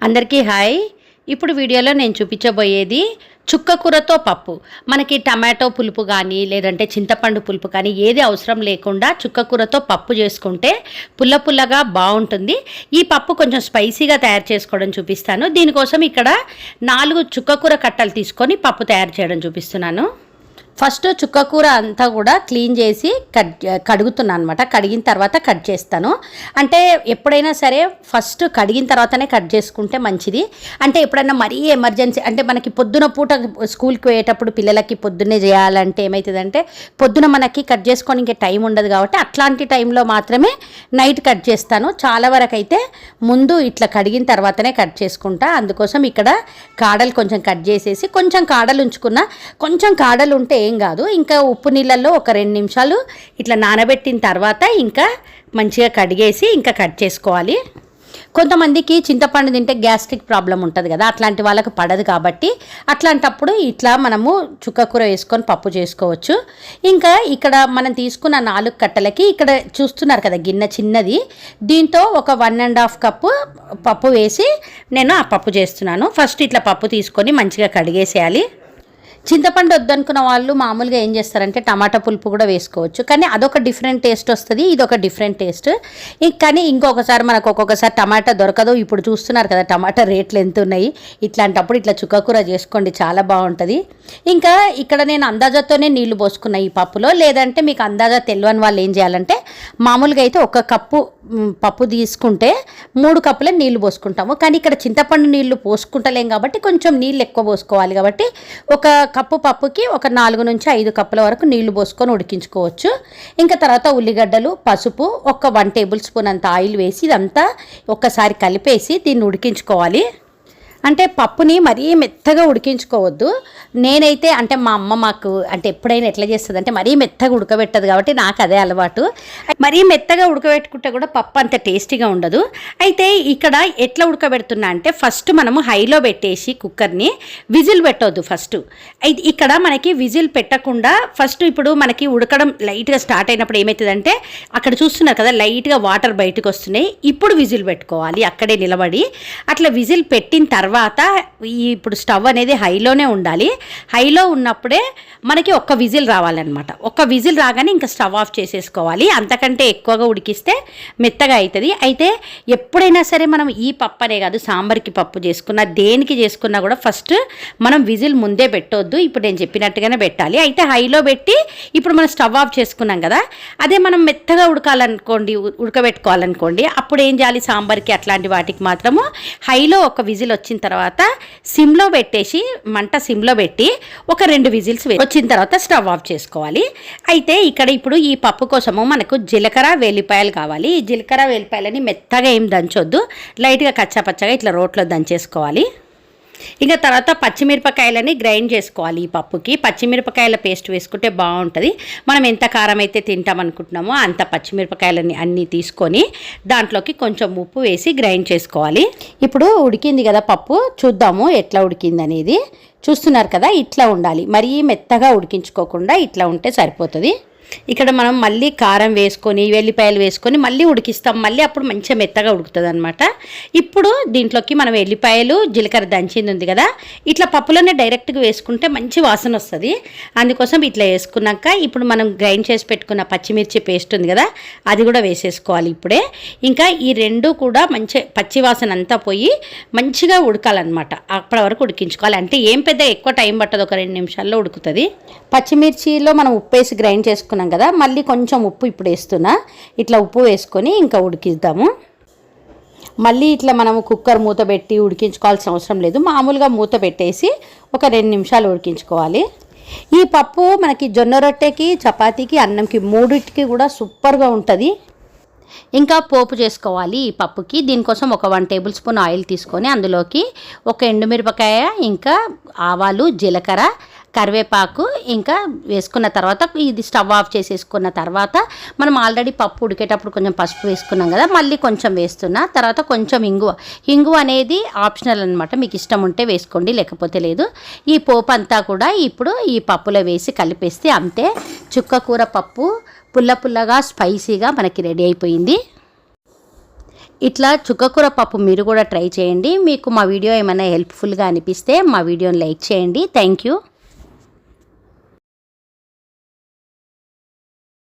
అందరికీ హాయ్. ఇప్పుడు వీడియోలో నేను చూపించబోయేది చుక్క కూరతో పప్పు. మనకి టమాటో పులుపు కానీ లేదంటే చింతపండు పులుపు కానీ ఏది అవసరం లేకుండా చుక్క కూరతో పప్పు చేసుకుంటే పుల్ల పుల్లగా బాగుంటుంది. ఈ పప్పు కొంచెం స్పైసీగా తయారు చేసుకోవడం చూపిస్తాను. దీనికోసం ఇక్కడ నాలుగు చుక్క కూర కట్టలు తీసుకొని పప్పు తయారు చేయడం చూపిస్తున్నాను. ఫస్ట్ చుక్క కూర అంతా కూడా క్లీన్ చేసి కట్ కడుగుతున్నాను అనమాట కడిగిన తర్వాత కట్ చేస్తాను. అంటే ఎప్పుడైనా సరే ఫస్ట్ కడిగిన తర్వాతనే కట్ చేసుకుంటే మంచిది. అంటే ఎప్పుడైనా మరీ ఎమర్జెన్సీ అంటే మనకి పొద్దున పూట స్కూల్కి పోయేటప్పుడు పిల్లలకి పొద్దున్నే చేయాలంటే ఏమవుతుందంటే పొద్దున మనకి కట్ చేసుకొని ఇంకా టైం ఉండదు కాబట్టి అట్లాంటి టైంలో మాత్రమే నైట్ కట్ చేస్తాను. చాలా వరకు అయితే ముందు ఇట్లా కడిగిన తర్వాతనే కట్ చేసుకుంటా. అందుకోసం ఇక్కడ కాడలు కొంచెం కట్ చేసేసి కొంచెం కాడలు ఉంచుకున్న కొంచెం కాడలు ఉంటే ఏం కాదు. ఇంకా ఉప్పు నీళ్ళల్లో ఒక రెండు నిమిషాలు ఇట్లా నానబెట్టిన తర్వాత ఇంకా మంచిగా కడిగేసి ఇంకా కట్ చేసుకోవాలి. కొంతమందికి చింతపండు తింటే గ్యాస్ట్రిక్ ప్రాబ్లం ఉంటుంది కదా అట్లాంటి వాళ్ళకి పడదు కాబట్టి అట్లాంటప్పుడు ఇట్లా మనము చుక్కకూర వేసుకొని పప్పు చేసుకోవచ్చు. ఇంకా ఇక్కడ మనం తీసుకున్న నాలుగు కట్టలకి ఇక్కడ చూస్తున్నారు కదా గిన్నె చిన్నది. దీంతో ఒక వన్ అండ్ హాఫ్ కప్పు పప్పు వేసి నేను ఆ పప్పు చేస్తున్నాను. ఫస్ట్ ఇట్లా పప్పు తీసుకొని మంచిగా కడిగేసేయాలి. చింతపండు వద్దనుకున్న వాళ్ళు మామూలుగా ఏం చేస్తారంటే టమాటా పులుపు కూడా వేసుకోవచ్చు. కానీ అదొక డిఫరెంట్ టేస్ట్ వస్తుంది ఇది ఒక డిఫరెంట్ టేస్ట్ కానీ ఇంకొకసారి మనకు ఒక్కొక్కసారి టమాటా దొరకదు. ఇప్పుడు చూస్తున్నారు కదా టమాటా రేట్లు ఎంత ఉన్నాయి? ఇట్లాంటప్పుడు ఇట్లా చుక్కకూర చేసుకోండి చాలా బాగుంటుంది. ఇంకా ఇక్కడ నేను అందాజాతోనే నీళ్ళు పోసుకున్నా ఈ పప్పులో లేదంటే మీకు అందాజా తెలియని వాళ్ళు ఏం చేయాలంటే మామూలుగా అయితే ఒక కప్పు పప్పు తీసుకుంటే మూడు కప్పులే నీళ్ళు పోసుకుంటాము. కానీ ఇక్కడ చింతపండు నీళ్ళు పోసుకుంటలేం కాబట్టి కొంచెం నీళ్ళు ఎక్కువ పోసుకోవాలి కాబట్టి ఒక కప్పు పప్పుకి ఒక నాలుగు నుంచి ఐదు కప్పుల వరకు నీళ్ళు పోసుకొని ఉడికించుకోవచ్చు. ఇంకా తర్వాత ఉల్లిగడ్డలు పసుపు ఒక వన్ టేబుల్ స్పూన్ అంత ఆయిల్ వేసి ఇదంతా ఒక్కసారి కలిపేసి దీన్ని ఉడికించుకోవాలి. అంటే పప్పుని మరీ మెత్తగా ఉడికించుకోవద్దు. నేనైతే అంటే మా అమ్మ మాకు అంటే ఎప్పుడైనా ఎట్లా చేస్తుంది అంటే మరీ మెత్తగా ఉడకబెట్టదు కాబట్టి నాకు అదే అలవాటు. మరీ మెత్తగా ఉడకబెట్టుకుంటే కూడా పప్పు అంత టేస్టీగా ఉండదు. అయితే ఇక్కడ ఎట్లా ఉడకబెడుతున్నా అంటే ఫస్ట్ మనము హైలో పెట్టేసి కుక్కర్ని విజిల్ పెట్టవద్దు ఫస్ట్. అయితే ఇక్కడ మనకి విజిల్ పెట్టకుండా ఫస్ట్ ఇప్పుడు మనకి ఉడకడం లైట్గా స్టార్ట్ అయినప్పుడు ఏమవుతుందంటే అక్కడ చూస్తున్నారు కదా లైట్గా వాటర్ బయటకు వస్తున్నాయి. ఇప్పుడు విజిల్ పెట్టుకోవాలి అక్కడే నిలబడి. అట్లా విజిల్ పెట్టిన తర్వాత తర్వాత ఈ ఇప్పుడు స్టవ్ అనేది హైలోనే ఉండాలి. హైలో ఉన్నప్పుడే మనకి ఒక్క విజిల్ రావాలన్నమాట. ఒక్క విజిల్ రాగానే ఇంకా స్టవ్ ఆఫ్ చేసేసుకోవాలి. అంతకంటే ఎక్కువగా ఉడికిస్తే మెత్తగా అవుతుంది అయితే ఎప్పుడైనా సరే మనం ఈ పప్పు అనే కాదు సాంబార్కి పప్పు చేసుకున్నా దేనికి చేసుకున్నా కూడా ఫస్ట్ మనం విజిల్ ముందే పెట్టొద్దు. ఇప్పుడు నేను చెప్పినట్టుగానే పెట్టాలి. అయితే హైలో పెట్టి ఇప్పుడు మనం స్టవ్ ఆఫ్ చేసుకున్నాం కదా అదే మనం మెత్తగా ఉడకాలనుకోండి ఉడకబెట్టుకోవాలనుకోండి అప్పుడు ఏం చేయాలి? సాంబార్కి అట్లాంటి వాటికి మాత్రము హైలో ఒక విజిల్ వచ్చిన తర్వాత సిమ్లో పెట్టేసి మంట సిమ్లో పెట్టి ఒక రెండు విజిల్స్ వచ్చిన తర్వాత స్టవ్ ఆఫ్ చేసుకోవాలి. అయితే ఇక్కడ ఇప్పుడు ఈ పప్పు కోసము మనకు జీలకర్ర వెల్లిపాయలు కావాలి. ఈ జీలకర్ర వెల్లిపాయలని మెత్తగా ఏం దంచొద్దు. లైట్గా కచ్చాపచ్చగా ఇట్లా రోట్లో దంచేసుకోవాలి. ఇంకా తర్వాత పచ్చిమిరపకాయలని గ్రైండ్ చేసుకోవాలి ఈ పప్పుకి. పచ్చిమిరపకాయల పేస్ట్ వేసుకుంటే బాగుంటుంది. మనం ఎంత కారం అయితే తింటాం అనుకుంటున్నామో అంత పచ్చిమిరపకాయలని అన్నీ తీసుకొని దాంట్లోకి కొంచెం ఉప్పు వేసి గ్రైండ్ చేసుకోవాలి. ఇప్పుడు ఉడికింది కదా పప్పు. చూద్దాము ఎట్లా ఉడికింది అనేది చూస్తున్నారు కదా ఇట్లా ఉండాలి. మరీ మెత్తగా ఉడికించుకోకుండా ఇట్లా ఉంటే సరిపోతుంది. ఇక్కడ మనం మళ్ళీ కారం వేసుకొని వెల్లిపాయలు వేసుకొని మళ్ళీ ఉడికిస్తాం. మళ్ళీ అప్పుడు మంచిగా మెత్తగా ఉడుకుతుంది అనమాట ఇప్పుడు దీంట్లోకి మనం వెల్లిపాయలు జీలకర్ర దంచింది ఉంది కదా ఇట్లా పప్పులోనే డైరెక్ట్గా వేసుకుంటే మంచి వాసన వస్తుంది. అందుకోసం ఇట్లా వేసుకున్నాక ఇప్పుడు మనం గ్రైండ్ చేసి పెట్టుకున్న పచ్చిమిర్చి పేస్ట్ ఉంది కదా అది కూడా వేసేసుకోవాలి ఇప్పుడే. ఇంకా ఈ రెండు కూడా మంచి పచ్చి వాసన అంతా పోయి మంచిగా ఉడకాలన్నమాట. అప్పటి వరకు ఉడికించుకోవాలి. అంటే ఏం పెద్ద ఎక్కువ టైం పట్టదు ఒక రెండు నిమిషాల్లో ఉడుకుతుంది. పచ్చిమిర్చిలో మనం ఉప్పు వేసి గ్రైండ్ చేసుకున్నాం కదా మళ్ళీ కొంచెం ఉప్పు ఇప్పుడు వేస్తున్నా. ఇట్లా ఉప్పు వేసుకొని ఇంకా ఉడికిద్దాము. మళ్ళీ ఇట్లా మనము కుక్కర్ మూత పెట్టి ఉడికించుకోవాల్సిన అవసరం లేదు. మామూలుగా మూత పెట్టేసి ఒక రెండు నిమిషాలు ఉడికించుకోవాలి. ఈ పప్పు మనకి జొన్న రొట్టెకి చపాతీకి అన్నంకి మూడింటికి కూడా సూపర్గా ఉంటుంది. ఇంకా పోపు చేసుకోవాలి ఈ పప్పుకి. దీనికోసం ఒక వన్ టేబుల్ స్పూన్ ఆయిల్ తీసుకొని అందులోకి ఒక ఎండుమిరపకాయ ఇంకా ఆవాలు జీలకర్ర కరివేపాకు ఇంకా వేసుకున్న తర్వాత ఇది స్టవ్ ఆఫ్ చేసేసుకున్న తర్వాత మనం ఆల్రెడీ పప్పు ఉడికేటప్పుడు కొంచెం పసుపు వేసుకున్నాం కదా మళ్ళీ కొంచెం వేస్తున్నా తర్వాత కొంచెం ఇంగువ. ఇంగువ అనేది ఆప్షనల్ అనమాట మీకు ఇష్టం ఉంటే వేసుకోండి లేకపోతే లేదు. ఈ పోపు అంతా కూడా ఇప్పుడు ఈ పప్పులో వేసి కలిపేస్తే అంతే. చుక్క కూర పప్పు పుల్ల పుల్లగా స్పైసీగా మనకి రెడీ అయిపోయింది. ఇట్లా చుక్కకూర పప్పు మీరు కూడా ట్రై చేయండి. మీకు మా వీడియో ఏమైనా హెల్ప్ఫుల్గా అనిపిస్తే మా వీడియోని లైక్ చేయండి. Thank you.